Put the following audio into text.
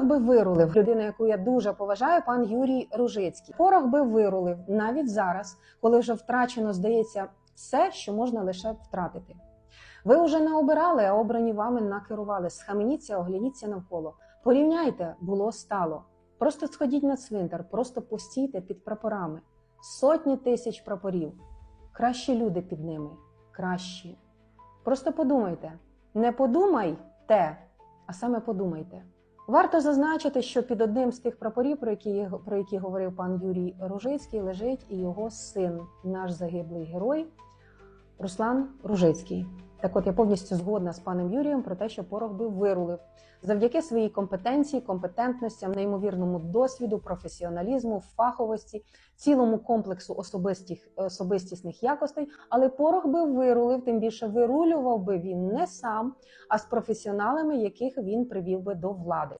Порох би вирулив людина, яку я дуже поважаю, пан Юрій Ружицький. Порох би вирулив навіть зараз, коли вже втрачено, здається, все, що можна лише втратити. Ви вже не обирали, а обрані вами накерували. Схаменіться, огляніться навколо. Порівняйте, було стало. Просто сходіть на цвинтар, просто постійте під прапорами. Сотні тисяч прапорів. Кращі люди під ними. Кращі. Просто подумайте. Не подумайте, а саме подумайте. Варто зазначити, що під одним з тих прапорів, про які, про які говорив пан Юрій Ружицький, лежить і його син, наш загиблий герой Руслан Ружицький. Так от я повністю згодна з паном Юрієм про те, що порох би вирулив завдяки своїй компетенції, компетентностям, неймовірному досвіду, професіоналізму, фаховості, цілому комплексу особистих, особистісних якостей. Але порох би вирулив, тим більше вирулював би він не сам, а з професіоналами, яких він привів би до влади.